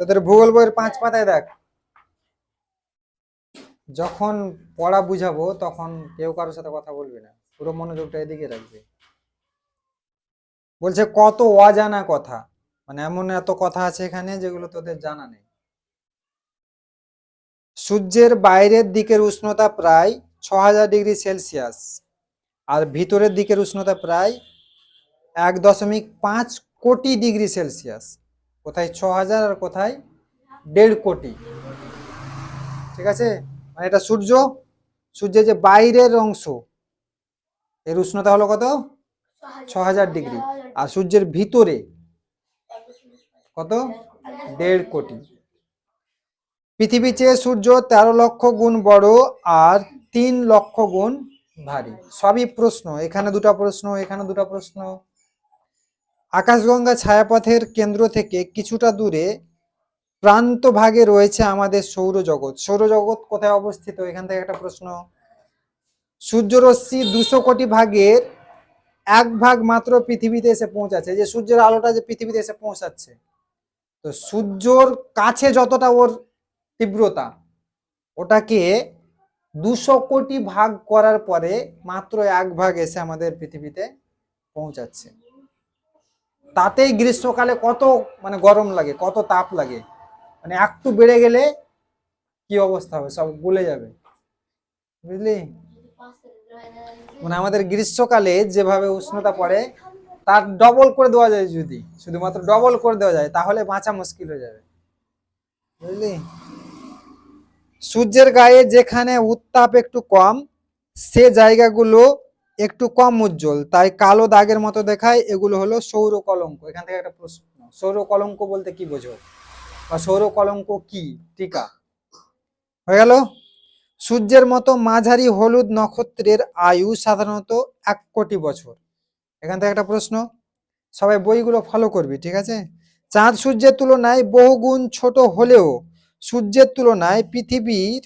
তোদের ভূগোল বইয়ের পাঁচ পাতায় দেখ। যখন পড়া বুঝাবো, তখন কেউ কারোর সাথে কথা বলবি না। পুরো মনোযোগটা এদিকে রাখবে। বলছে, কত অজানা কথা। মানে এমন এত কথা আছে এখানে যেগুলো তোদের জানা নেই। সূর্যের বাইরের দিকের উষ্ণতা প্রায় ছ হাজার ডিগ্রি সেলসিয়াস আর ভিতরের দিকের উষ্ণতা প্রায় এক দশমিক পাঁচ কোটি ডিগ্রি সেলসিয়াস। কোথায় ছ হাজার আর কোথায় দেড় কোটি। ঠিক আছে? মানে এটা সূর্য। সূর্যের যে বাইরের অংশ, এর উষ্ণতা হলো কত? ছ হাজার ডিগ্রি। আর সূর্যের ভিতরে কত? দেড় কোটি। পৃথিবী চেয়ে সূর্য তেরো লক্ষ গুণ বড় আর তিন লক্ষ গুণ ভারী। সবই প্রশ্ন। এখানে দুটো প্রশ্ন, এখানে দুটো প্রশ্ন। আকাশগঙ্গা ছায়াপথের কেন্দ্র থেকে কিছুটা দূরে প্রান্ত ভাগে রয়েছে আমাদের সৌরজগৎ। সৌরজগৎ কোথায় অবস্থিত? এখান থেকে একটা প্রশ্ন। সূর্যরশ্মি দুশো কোটি ভাগের এক ভাগ মাত্র পৃথিবীতে এসে পৌঁছাচ্ছে। যে সূর্যের আলোটা যে পৃথিবীতে এসে পৌঁছাচ্ছে। তো সূর্যর কাছে যতটা ওর তীব্রতা, ওটাকে দুশো কোটি ভাগ করার পরে মাত্র এক ভাগ এসে আমাদের পৃথিবীতে পৌঁছাচ্ছে। তাতেই গ্রীষ্মকালে কত মানে গরম লাগে, কত তাপ লাগে। মানে একটু বেড়ে গেলে কি অবস্থা হবে, সব গলে যাবে। বুঝলি? মানে আমাদের গ্রীষ্মকালে যেভাবে উষ্ণতা পড়ে, তার ডবল করে দেওয়া যায় যদি, শুধুমাত্র ডবল করে দেওয়া যায়, তাহলে বাঁচা মুশকিল হয়ে যাবে। বুঝলি? সূর্যের গায়ে যেখানে উত্তাপ একটু কম, সে জায়গাগুলো একটু কম উজ্জ্বল, তাই কালো দাগের মতো দেখায় এগুলো হলো সৌর কলঙ্ক। এখান থেকে একটা প্রশ্ন, সৌর কলঙ্ক বলতে কি বোঝো? বা সৌর কলঙ্ক কি? টিকা। হয়ে গেল? সূর্যের মতো মাঝারি হলুদ নক্ষত্রের আয়ু সাধারণত এক কোটি বছর। এখান থেকে একটা প্রশ্ন, সবাই বইগুলো ফলো করবি, ঠিক আছে? চাঁদ সূর্যের তুলনায় বহুগুণ ছোট হলেও সূর্যের তুলনায় পৃথিবীর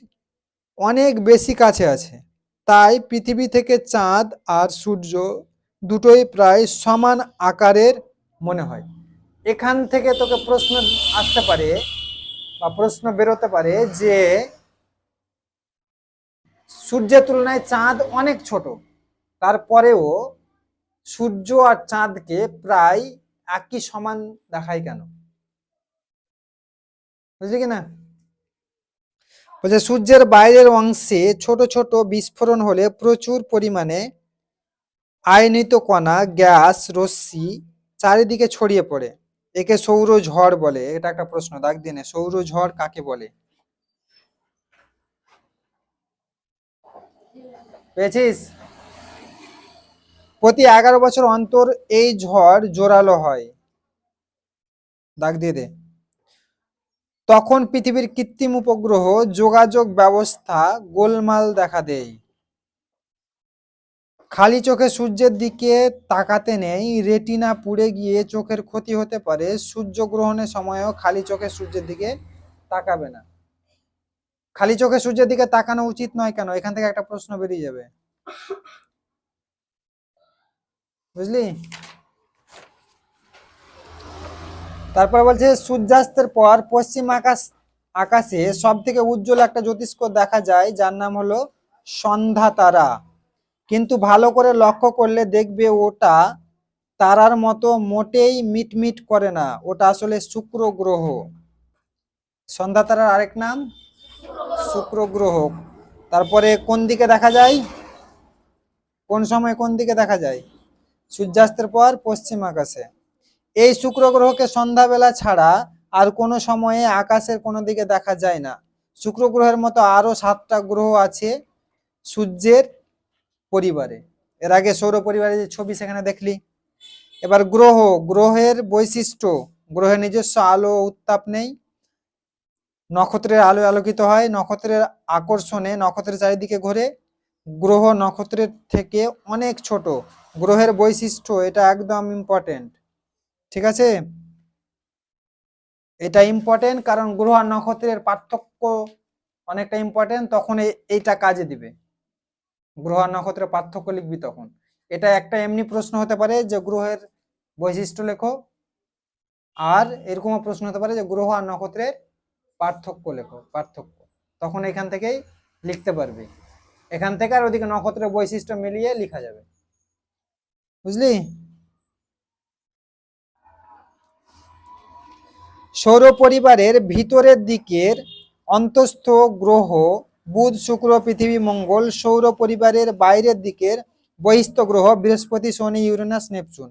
অনেক বেশি কাছে আছে। তাই পৃথিবী থেকে চাঁদ আর সূর্য দুটোই প্রায় সমান আকারের মনে হয়। এখান থেকে তোকে প্রশ্ন আসতে পারে বা প্রশ্ন বেরোতে পারে যে সূর্যের তুলনায় চাঁদ অনেক ছোট। তারপরেও সূর্য আর চাঁদকে প্রায় একই সমান দেখায় কেন? বুঝলি কি না? বলছে, সূর্যের বাইরের অংশে ছোট ছোট বিস্ফোরণ হলে প্রচুর পরিমাণে আয়নিত কণা, গ্যাস, রশ্মি চারিদিকে ছড়িয়ে পড়ে। একে সৌর ঝড় বলে, এটা একটা প্রশ্ন, দাগ দিনে সৌর ঝড় কাকে বলে? পেয়েছিস? প্রতি এগারো বছর অন্তর এই ঝড় জোরালো হয়। দাগ দিয়ে দে। তখন পৃথিবীর কৃত্রিম উপগ্রহ যোগাযোগ ব্যবস্থা গোলমাল দেখা দেয়। খালি চোখে সূর্যের দিকে তাকাতে নেই, রেটিনা পুড়ে গিয়ে চোখের ক্ষতি হতে পারে সূর্যগ্রহণের সময়ও খালি চোখে সূর্যের দিকে তাকাবে না। খালি চোখে সূর্যের দিকে তাকানো উচিত নয় কেন? এখান থেকে একটা প্রশ্ন বেরিয়ে যাবে। বুঝলি? তারপর বলছে, সূর্যাস্তের পর পশ্চিম আকাশ, আকাশে সব থেকে উজ্জ্বল একটা জ্যোতিষ্ক দেখা যায়, যার নাম হলো সন্ধ্যা তারা। কিন্তু ভালো করে লক্ষ্য করলে দেখবে ওটা তারার মতো মোটেই মিটমিট করে না। ওটা আসলে শুক্র গ্রহ। সন্ধ্যা তারার আরেক নাম শুক্র গ্রহ। তারপরে কোন দিকে দেখা যায়? কোন সময় কোন দিকে দেখা যায়? সূর্যাস্তের পর পশ্চিম আকাশে। এই শুক্র গ্রহকে সন্ধ্যাবেলা ছাড়া আর কোনো সময়ে আকাশের কোনো দিকে দেখা যায় না। শুক্র গ্রহের মতো আরও সাতটা গ্রহ আছে সূর্যের পরিবারে। এর আগে সৌর পরিবারের যে ছবি সেখানে দেখলি। এবার গ্রহ, গ্রহের বৈশিষ্ট্য, গ্রহের নিজস্ব আলো উত্তাপ নেই। নক্ষত্রের আলো আলোকিত হয়, নক্ষত্রের আকর্ষণে নক্ষত্রের চারিদিকে ঘোরে। গ্রহ নক্ষত্রের থেকে অনেক ছোট। গ্রহের বৈশিষ্ট্য, এটা একদম ইম্পর্টেন্ট ঠিক আছে? এটা ইম্পর্টেন্ট কারণ গ্রহ আর নক্ষত্রের পার্থক্য অনেকটা ইম্পর্টেন্ট তখন এইটা কাজে দিবে। গ্রহ আর নক্ষত্রের পার্থক্য লিখবি তখন। এটা একটা এমনি প্রশ্ন হতে পারে যে গ্রহের বৈশিষ্ট্য লেখো, আর এরকমও প্রশ্ন হতে পারে যে গ্রহ আর নক্ষত্রের পার্থক্য লেখো, পার্থক্য। তখন এখান থেকেই লিখতে পারবি। এখান থেকে আর ওদিকে নক্ষত্রের বৈশিষ্ট্য মিলিয়ে লেখা যাবে। বুঝলি? সৌর পরিবারের ভিতরের দিকের অন্তস্থ গ্রহ, বুধ, শুক্র, পৃথিবী, মঙ্গল সৌর পরিবারের বাইরের দিকের বহিস্থ গ্রহ, বৃহস্পতি, শনি, ইউরেনাস, নেপচুন।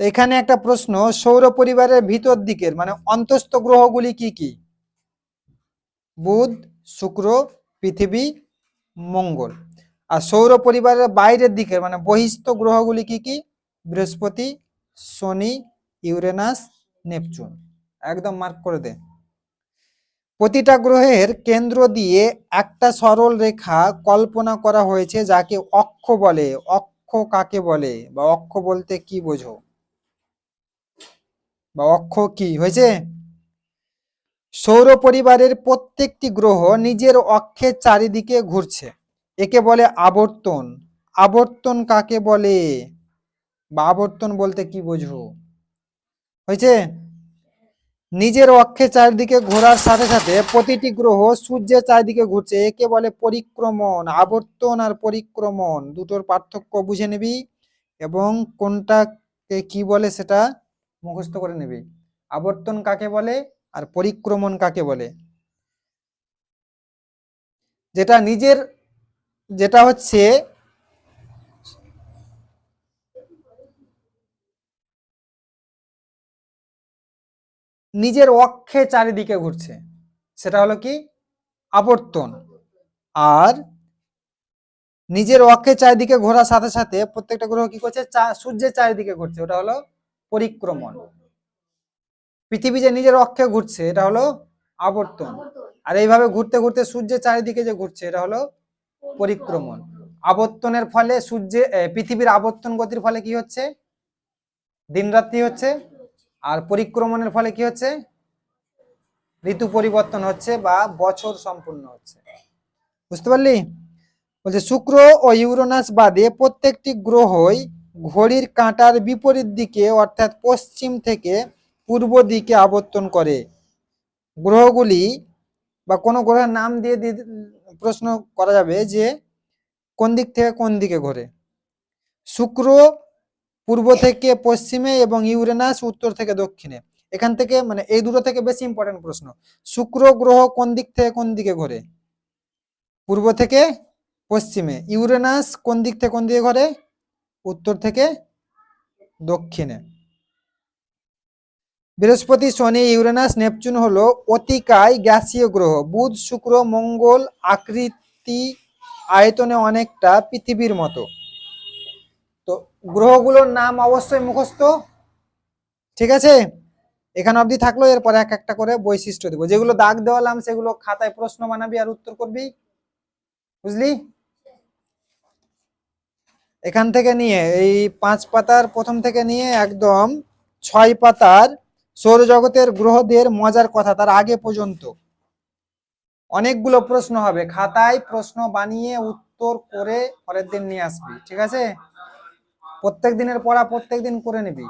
তো এখানে একটা প্রশ্ন সৌর পরিবারের ভিতর দিকের মানে অন্তস্থ গ্রহগুলি কি কি? বুধ, শুক্র, পৃথিবী, মঙ্গল। আর সৌর পরিবারের বাইরের দিকের মানে বহিস্থ গ্রহগুলি কি কি? বৃহস্পতি, শনি, ইউরেনাস নেপচুন। একদম মার্ক করে দে। প্রতিটা গ্রহের কেন্দ্র দিয়ে একটা সরল রেখা কল্পনা করা হয়েছে যাকে অক্ষ বলে। অক্ষ কাকে বলে? বা অক্ষ বলতে কি বোঝো? বা অক্ষ কি? হয়েছে? সৌর পরিবারের প্রত্যেকটি গ্রহ নিজের অক্ষের চারিদিকে ঘুরছে। একে বলে আবর্তন। আবর্তন কাকে বলে? বা আবর্তন বলতে কি বোঝো? হয়েছে? নিজের অক্ষে চারিদিকে ঘোরার সাথে সাথে প্রতিটি গ্রহ সূর্যের চারিদিকে ঘুরছে। একে বলে পরিক্রমণ, আবর্তন আর পরিক্রমণ। দুটোর পার্থক্য বুঝে নিবি এবং কোনটাকে কি বলে সেটা মুখস্থ করে নিবি। আবর্তন কাকে বলে আর পরিক্রমণ কাকে বলে? যেটা নিজের, যেটা হচ্ছে নিজের অক্ষে চারিদিকে ঘুরছে। সেটা হলো কি? আবর্তন। আর নিজের অক্ষে চারিদিকে ঘোরার সাথে সাথে প্রত্যেকটা গ্রহ কি করছে? সূর্যের চারিদিকে ঘুরছে। ওটা হলো পরিক্রমণ। পৃথিবী যে নিজের অক্ষে ঘুরছে, এটা হলো আবর্তন। আর এইভাবে ঘুরতে ঘুরতে সূর্যের চারিদিকে যে ঘুরছে, এটা হলো পরিক্রমণ। আবর্তনের ফলে সূর্যে পৃথিবীর আবর্তন গতির ফলে কি হচ্ছে? দিন রাত্রি হচ্ছে। আর পরিক্রমণের ফলে কি হচ্ছে? ঋতু পরিবর্তন হচ্ছে বা বছর সম্পূর্ণ হচ্ছে। বুঝতে পারলি? বলছে, শুক্র ও ইউরোনাস বাদে প্রত্যেকটি গ্রহই ঘড়ির কাঁটার বিপরীত দিকে, অর্থাৎ পশ্চিম থেকে পূর্ব দিকে আবর্তন করে। গ্রহগুলি বা কোনো গ্রহের নাম দিয়ে প্রশ্ন করা যাবে যে কোন দিক থেকে কোন দিকে ঘোরে? শুক্র পূর্ব থেকে পশ্চিমে এবং ইউরেনাস, উত্তর থেকে দক্ষিণে। এখান থেকে মানে এই দুটো থেকে বেশি ইম্পর্টেন্ট প্রশ্ন। শুক্র গ্রহ কোন দিক থেকে কোন দিকে ঘোরে? পূর্ব থেকে পশ্চিমে। ইউরেনাস কোন দিক থেকে কোন দিকে ঘোরে? উত্তর থেকে দক্ষিণে। বৃহস্পতি, শনি, ইউরেনাস, নেপচুন হলো অতিকায় গ্যাসীয় গ্রহ। বুধ, শুক্র, মঙ্গল, আকৃতি, আয়তনে অনেকটা পৃথিবীর মতো। গ্রহগুলোর নাম অবশ্যই মুখস্থ। ঠিক আছে? এখানে অবধি থাকল, এরপরে এক একটা করে বৈশিষ্ট্য দেবো। যেগুলো দাগ দেওয়ালাম, সেগুলো খাতায় প্রশ্ন বানাবি আর উত্তর করবি। বুঝলি? এখান থেকে নিয়ে, এই পাঁচ পাতার প্রথম থেকে নিয়ে একদম ছয় পাতার সৌরজগতের গ্রহদের মজার কথা তার আগে পর্যন্ত। অনেকগুলো প্রশ্ন হবে। খাতায় প্রশ্ন বানিয়ে উত্তর করে পরের দিন নিয়ে আসবি। ঠিক আছে? প্রত্যেক দিনের পড়া প্রত্যেক দিন করে নিবি।